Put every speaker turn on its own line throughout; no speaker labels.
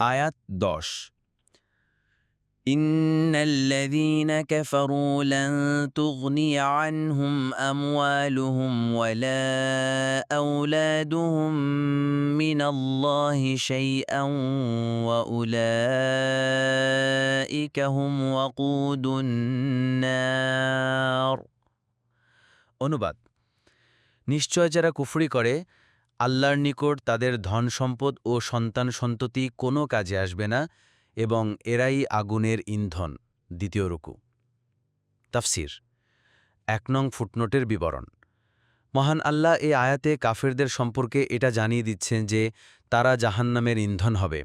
আয়াত দশ
إن الذين كفروا لن تغني عنهم أموالهم ولا أولادهم من الله شيئا وأولئك هم وقود النار
অনুবাদ নিশ্চয় যারা কুফরি করে আল্লাহর নিকট তাদের ধন সম্পদ ও সন্তান সন্ততি কোনো কাজে আসবে না এবং এরাই আগুনের ইন্ধন। দ্বিতীয় রুকু। তাফসির। এক নং ফুটনোটের বিবরণ। মহান আল্লাহ এ আয়াতে কাফেরদের সম্পর্কে এটা জানিয়ে দিচ্ছেন যে তারা জাহান্নামের ইন্ধন হবে।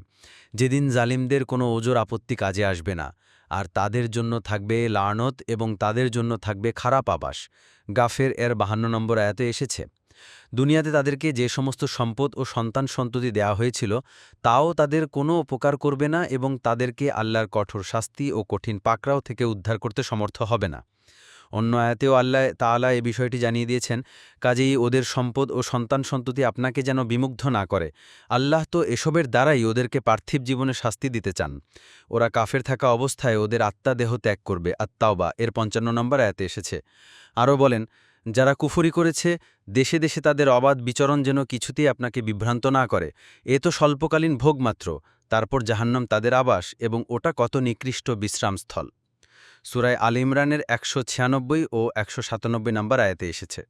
যেদিন জালিমদের কোনো ওজোর আপত্তি কাজে আসবে না। আর তাদের জন্য থাকবে লানত এবং তাদের জন্য থাকবে খারাপ আবাস। গাফের এর বাহান্ন নম্বর আয়াতে এসেছে। দুনিয়াতে তাদেরকে যে সমস্ত সম্পদ ও সন্তান সন্ততি দেয়া হয়েছিল, তাও তাদের কোনো উপকার করবে না এবং তাদেরকে আল্লাহর কঠোর শাস্তি ও কঠিন পাকড়াও থেকে উদ্ধার করতে সমর্থ হবে না। অন্য আয়াতেও আল্লাহ তাআলা এ বিষয়টি জানিয়ে দিয়েছেন, কাজেই ওদের সম্পদ ও সন্তান সন্ততি আপনাকে যেন বিমুগ্ধ না করে। আল্লাহ তো এসবের দ্বারাই ওদেরকে পার্থিব জীবনে শাস্তি দিতে চান। ওরা কাফের থাকা অবস্থায় ওদের আত্মা দেহ ত্যাগ করবে। আত্মাওবা এর পঞ্চান্ন নম্বর আয়াতে এসেছে। আরও বলেন যারা কুফুরি করেছে, দেশে দেশে তাদের অবাধ বিচরণ যেন কিছুতেই আপনাকে বিভ্রান্ত না করে। এ তো স্বল্পকালীন ভোগমাত্র, তারপর জাহান্নাম তাদের আবাস এবং ওটা কত নিকৃষ্ট বিশ্রামস্থল। সুরায় আল ইমরানের একশো ছিয়ানব্বই ও একশো সাতানব্বই নম্বর আয়াতে এসেছে।